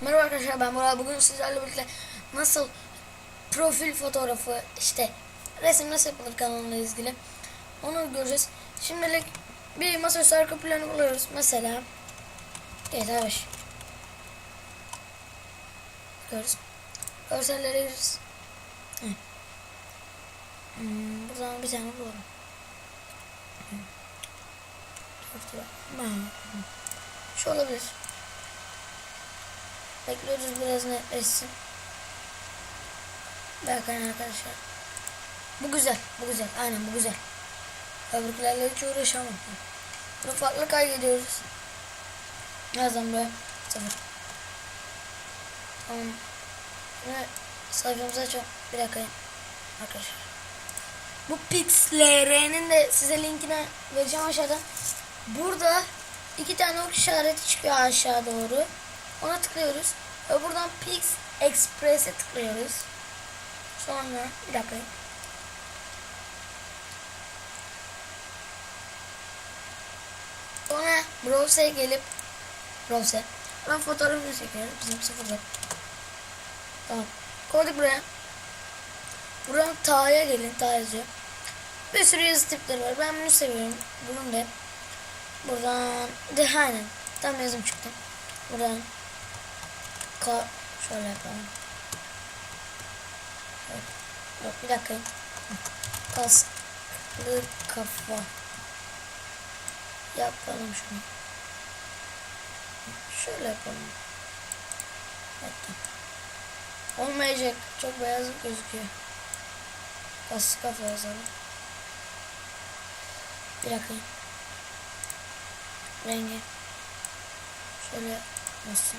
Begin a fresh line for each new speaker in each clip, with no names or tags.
Merhaba arkadaşlar ben Murat. Bugün sizlerle birlikte nasıl profil fotoğrafı işte resim nasıl yapılır kanalına ilgili onu göreceğiz. Şimdilik bir masaüstü arka planı buluyoruz. Mesela GTA 5 Görürüz. Görsellere gireriz. Hmm, buradan bir tane bulalım. Hmm. Şu olabilir. Bekliyoruz biraz netleşsin. Bakın arkadaşlar. Bu güzel. Bu güzel. Aynen bu güzel. Öbürlerle hiç uğraşamam. Bunu farklı kaydediyoruz. Yazdım böyle. Sıfır. Tamam. Şimdi sayfamızı açalım. Bir dakika. Arkadaşlar. Bu PixLR'nin de size linkine vereceğim aşağıda. Burada iki tane ok işareti çıkıyor aşağı doğru. Ona tıklıyoruz. Ve buradan Pix Express'e tıklıyoruz. Sonra bir dakika. Sonra Browse'e gelip Browse. Ben fotoğrafını çekiyorum. Bizim sıfırda. Tamam. Koyduk buraya. Buradan Ta'ya gelin. Ta yazıyor. Bir sürü yazı tipleri var. Ben bunu seviyorum. Bunun da. Buradan de aynen. Tam yazım çıktı. Buradan Ka şöyle yapalım. Evet. Yok bir dakika. Kasklı kafa. Yapalım şunu. Şöyle yapalım. Hatta. Olmayacak. Çok beyaz gözüküyor. Kasklı kafa yazalım. Bir dakika. Rengi. Şöyle nasıl?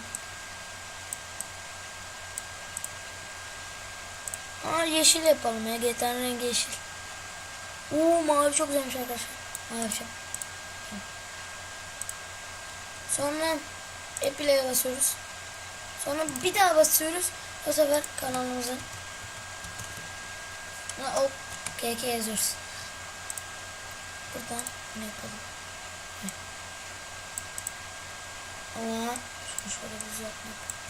Aa yeşil yapalım ya. GTA'nın rengi yeşil. Oo mavi çok güzelmiş arkadaşlar. Mavi çok. Sonra Epila'ya basıyoruz. Sonra bir daha basıyoruz. O sefer kanalımızın o KK yazıyoruz. Buradan ne yapalım? Ama şunu şöyle düzeltmek.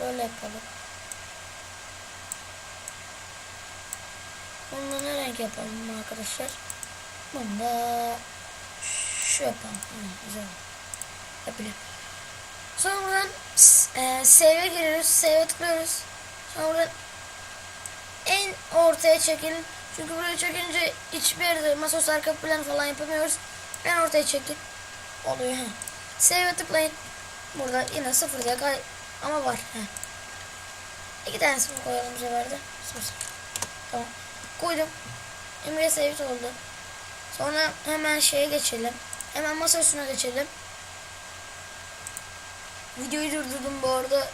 Böyle yapalım. Bunu ne renk yapalım arkadaşlar? Bunu da şu yapalım. Hı, güzel. Yapalım. Sonra buradan e, save'e giriyoruz. Save'e tıklıyoruz. Sonra buradan en ortaya çekelim. Çünkü buraya çekince hiçbir yerde masaüstü arka plan falan yapamıyoruz. En ortaya çekin. Oluyor. Save'e tıklayın. Burada yine sıfır diye ama var. He. İki tane sıfır koyalım bu sefer de. Tamam. Koydum. Emre save oldu. Sonra hemen şeye geçelim. Hemen masa üstüne geçelim. Videoyu durdurdum bu arada.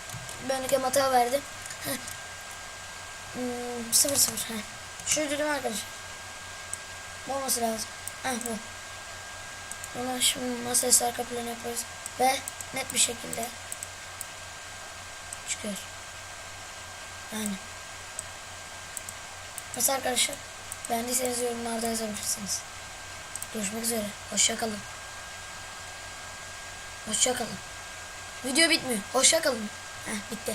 Benlik hata verdi. Hmm, sıfır sıfır. Heh. Şunu dedim arkadaşlar. Bu olması lazım. Heh bu. Ona şimdi masaya arka planı yaparız. Ve net bir şekilde çıkıyor. Yani. Nasıl arkadaşlar? Beğendiyseniz yorumlarda yazabilirsiniz. Görüşmek üzere. Hoşçakalın. Hoşçakalın. Video bitmiyor. Hoşçakalın. Heh bitti.